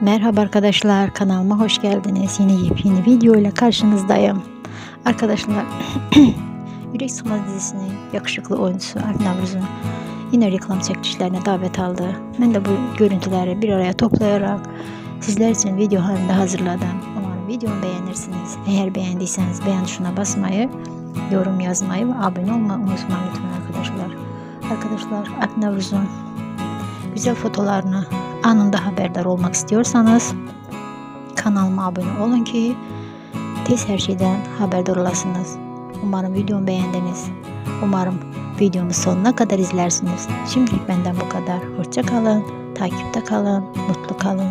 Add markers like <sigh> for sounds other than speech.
Merhaba arkadaşlar kanalıma hoş geldiniz. Yine yepyeni video ile karşınızdayım. Arkadaşlar <clears throat> Yürek Sıkmaz dizisinin yakışıklı oyuncusu Alp Navruz'un yine reklam çekilişlerine davet aldı. Ben de bu görüntüleri bir araya toplayarak sizler için video halinde hazırladım. Umarım videomu beğenirsiniz. Eğer beğendiyseniz beğen tuşuna basmayı, yorum yazmayı ve abone olmayı unutmayın lütfen arkadaşlar. Arkadaşlar Alp Navruz'un güzel fotolarını anında haberdar olmak istiyorsanız kanalıma abone olun ki tez her şeyden haberdar olasınız. Umarım videomu beğendiniz. Umarım videomu sonuna kadar izlersiniz. Şimdilik benden bu kadar. Hoşça kalın, takipte kalın, mutlu kalın.